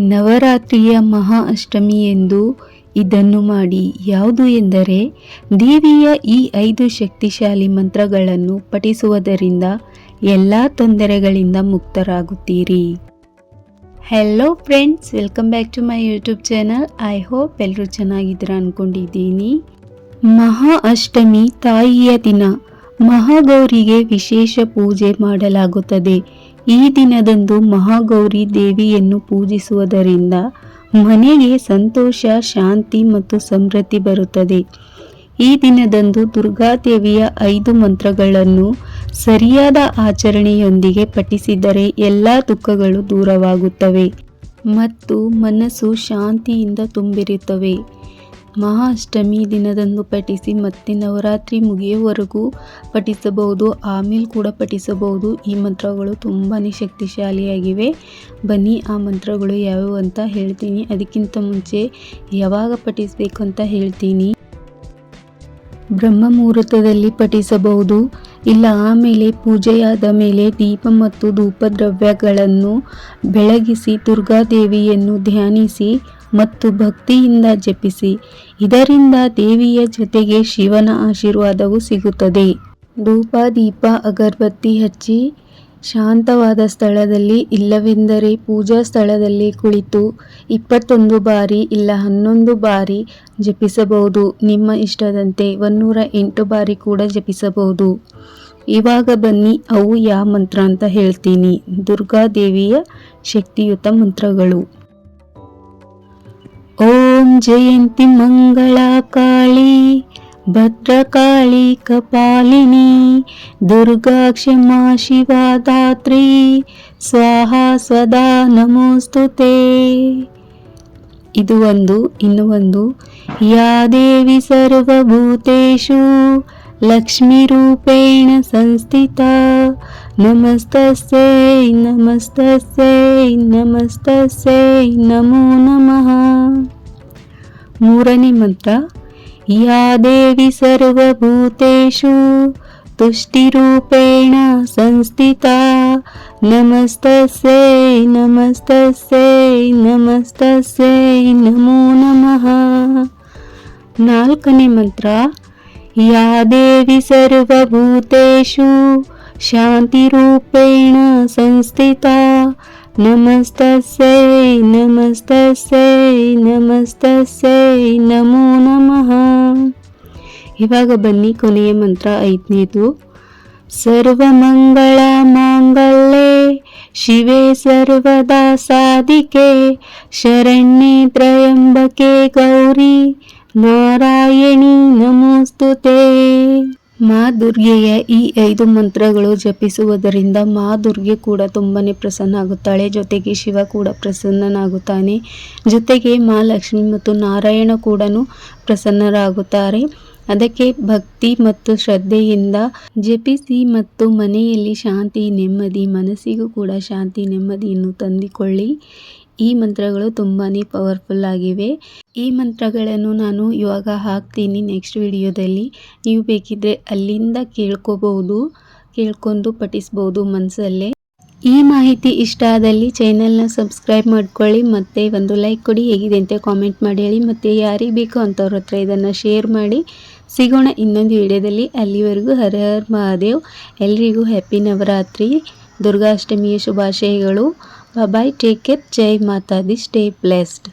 ನವರಾತ್ರಿಯ ಮಹಾ ಅಷ್ಟಮಿ ಎಂದು ಇದನ್ನು ಮಾಡಿ ಯಾವುದು ಎಂದರೆ ದೇವಿಯ ಈ ಐದು ಶಕ್ತಿಶಾಲಿ ಮಂತ್ರಗಳನ್ನು ಪಠಿಸುವುದರಿಂದ ಎಲ್ಲ ತೊಂದರೆಗಳಿಂದ ಮುಕ್ತರಾಗುತ್ತೀರಿ. Hello friends welcome back to my YouTube channel I hope ಎಲ್ಲರೂ ಚೆನ್ನಾಗಿದ್ದೀರಾ ಅಂದ್ಕೊಂಡಿದ್ದೀನಿ ಮಹಾ ಅಷ್ಟಮಿ ತಾಯಿಯ ದಿನ. ಮಹಾಗೌರಿಗೆ ವಿಶೇಷ ಪೂಜೆ ಮಾಡಲಾಗುತ್ತದೆ. ಈ ದಿನದಂದು ಮಹಾಗೌರಿ ದೇವಿಯನ್ನು ಪೂಜಿಸುವುದರಿಂದ ಮನೆಗೆ ಸಂತೋಷ, ಶಾಂತಿ ಮತ್ತು ಸಮೃದ್ಧಿ ಬರುತ್ತದೆ. ಈ ದಿನದಂದು ದುರ್ಗಾದೇವಿಯ ಐದು ಮಂತ್ರಗಳನ್ನು ಸರಿಯಾದ ಆಚರಣೆಯೊಂದಿಗೆ ಪಠಿಸಿದರೆ ಎಲ್ಲ ದುಃಖಗಳು ದೂರವಾಗುತ್ತವೆ ಮತ್ತು ಮನಸ್ಸು ಶಾಂತಿಯಿಂದ ತುಂಬಿರುತ್ತವೆ. ಮಹಾ ಅಷ್ಟಮಿ ದಿನದಂದು ಪಠಿಸಿ ಮತ್ತೆ ನವರಾತ್ರಿ ಮುಗಿಯುವವರೆಗೂ ಪಠಿಸಬಹುದು. ಆಮೇಲೆ ಕೂಡ ಪಠಿಸಬಹುದು. ಈ ಮಂತ್ರಗಳು ತುಂಬಾ ಶಕ್ತಿಶಾಲಿಯಾಗಿವೆ. ಬನ್ನಿ, ಆ ಮಂತ್ರಗಳು ಯಾವ್ಯಾವು ಅಂತ ಹೇಳ್ತೀನಿ. ಅದಕ್ಕಿಂತ ಮುಂಚೆ ಯಾವಾಗ ಪಠಿಸಬೇಕು ಅಂತ ಹೇಳ್ತೀನಿ. ಬ್ರಹ್ಮ ಮುಹೂರ್ತದಲ್ಲಿ ಪಠಿಸಬಹುದು. ಇಲ್ಲ ಆಮೇಲೆ ಪೂಜೆಯಾದ ಮೇಲೆ ದೀಪ ಮತ್ತು ಧೂಪದ್ರವ್ಯಗಳನ್ನು ಬೆಳಗಿಸಿ ದುರ್ಗಾದೇವಿಯನ್ನು ಧ್ಯಾನಿಸಿ ಮತ್ತು ಭಕ್ತಿಯಿಂದ ಜಪಿಸಿ. ಇದರಿಂದ ದೇವಿಯ ಜೊತೆಗೆ ಶಿವನ ಆಶೀರ್ವಾದವು ಸಿಗುತ್ತದೆ. ಧೂಪ, ದೀಪ, ಅಗರಬತ್ತಿ ಹಚ್ಚಿ ಶಾಂತವಾದ ಸ್ಥಳದಲ್ಲಿ ಇಲ್ಲವೆಂದರೆ ಪೂಜಾ ಸ್ಥಳದಲ್ಲಿ ಕುಳಿತು ಇಪ್ಪತ್ತೊಂದು ಬಾರಿ ಇಲ್ಲ ಹನ್ನೊಂದು ಬಾರಿ ಜಪಿಸಬಹುದು. ನಿಮ್ಮ ಇಷ್ಟದಂತೆ ಒನ್ನೂರ ಎಂಟು ಬಾರಿ ಕೂಡ ಜಪಿಸಬಹುದು. ಇವಾಗ ಬನ್ನಿ, ಅವು ಯಾವ ಮಂತ್ರ ಅಂತ ಹೇಳ್ತೀನಿ. ದುರ್ಗಾದೇವಿಯ ಶಕ್ತಿಯುತ ಮಂತ್ರಗಳು. ಜಯಂತಿ ಮಂಗಳ ಕಾಳಿ, ಭದ್ರಕಾಳಿ ಕಪಾಲಿನಿ ದುರ್ಗಾ ಕ್ಷಮಾ ಶಿವಾ ಧಾತ್ರಿ ಸ್ವಾಹ ಸ್ವದಾ ನಮೋಸ್ತುತೆ. ಇದು ಒಂದು, ಇನ್ನು ಒಂದು. ಯಾ ದೇವಿ ಲಕ್ಷ್ಮೀ ರೂಪೇಣ ಸಂಸ್ಥಿತ. ನಮಸ್ತಸ್ಯೈ ನಮಸ್ತಸ್ಯೈ ನಮಸ್ತಸ್ಯೈ ನಮೋ ನಮಃ. ಮೂರನೇ ಮಂತ್ರ ಯಾ ದೇವಿ ಸರ್ವಭೂತೇಷು ತುಷ್ಟಿರೂಪೇಣ ಸಂಸ್ಥಿತಾ ನಮಸ್ತಸ್ಯೈ ನಮಸ್ತಸ್ಯೈ ನಮಸ್ತಸ್ಯೈ ನಮೋ ನಮಃ ನಾಲ್ಕನೇ ಮಂತ್ರ ಯಾ ದೇವಿ ಸರ್ವಭೂತೇಷು ಶಾಂತಿರೂಪೇಣ ಸಂಸ್ಥಿತಾ नमस्तस्यै ನಮಸ್ತಸ್ಯೈ ನಮಸ್ತಸ್ಯೈ ನಮೋ ನಮಃ ಇವಾಗ ಬನ್ನಿ ಕೊನೆಯ ಮಂತ್ರ ಐದನೇದು ಸರ್ವಮಂಗಳ ಮಾಂಗಲ್ಯೆ ಶಿವೆ ಸರ್ವದಾ ಸಾಧಿಕೆ ಶರಣ್ಯೆ ತ್ರಯಂಬಕೆ ಗೌರಿ ನಾರಾಯಣಿ ನಮೋಸ್ತುತೆ ಮಾ ದುರ್ಗೆಯ ಈ ಐದು ಮಂತ್ರಗಳು ಜಪಿಸುವುದರಿಂದ ಮಾ ದುರ್ಗೆ ಕೂಡ ತುಂಬಾನೇ ಪ್ರಸನ್ನ ಆಗುತ್ತಾಳೆ ಜೊತೆಗೆ ಶಿವ ಕೂಡ ಪ್ರಸನ್ನನಾಗುತ್ತಾನೆ. ಜೊತೆಗೆ ಮಾ ಲಕ್ಷ್ಮಿ ಮತ್ತು ನಾರಾಯಣ ಕೂಡ ಪ್ರಸನ್ನರಾಗುತ್ತಾರೆ. ಅದಕ್ಕೆ ಭಕ್ತಿ ಮತ್ತು ಶ್ರದ್ಧೆಯಿಂದ ಜಪಿಸಿ ಮತ್ತು ಮನೆಯಲ್ಲಿ ಶಾಂತಿ, ನೆಮ್ಮದಿ, ಮನಸ್ಸಿಗೂ ಕೂಡ ಶಾಂತಿ, ನೆಮ್ಮದಿಯನ್ನು ತಂದಿಕೊಳ್ಳಿ. ಈ ಮಂತ್ರಗಳು ತುಂಬಾ ಪವರ್ಫುಲ್ ಆಗಿವೆ. ಈ ಮಂತ್ರಗಳನ್ನು ನಾನು ಇವಾಗ ಹಾಕ್ತೀನಿ ನೆಕ್ಸ್ಟ್ ವಿಡಿಯೋದಲ್ಲಿ ನೀವು ಬೇಕಿದ್ರೆ ಅಲ್ಲಿಂದ ಕೇಳ್ಕೋಬಹುದು, ಕೇಳ್ಕೊಂಡು ಪಠಿಸ್ಬೋದು ಮನಸ್ಸಲ್ಲೇ ಈ ಮಾಹಿತಿ ಇಷ್ಟ ಆದಲ್ಲಿ ಚೈನಲ್ನ ಸಬ್ಸ್ಕ್ರೈಬ್ ಮಾಡ್ಕೊಳ್ಳಿ, ಮತ್ತು ಒಂದು ಲೈಕ್ ಕೊಡಿ. ಹೇಗಿದೆ ಅಂತ ಕಾಮೆಂಟ್ ಮಾಡಿ ಹೇಳಿ. ಮತ್ತು ಯಾರಿಗೆ ಬೇಕು ಅಂಥವ್ರ ಹತ್ರ ಇದನ್ನು ಶೇರ್ ಮಾಡಿ. ಸಿಗೋಣ ಇನ್ನೊಂದು ವಿಡಿಯೋದಲ್ಲಿ ಅಲ್ಲಿವರೆಗೂ ಹರ ಹರ್ ಮಹಾದೇವ್. ಎಲ್ರಿಗೂ ಹ್ಯಾಪಿ ನವರಾತ್ರಿ. ದುರ್ಗಾಷ್ಟಮಿಯ ಶುಭಾಶಯಗಳು. బాయ్ టేక్ కేర్ జై మాతాది స్టే బ్లెస్డ్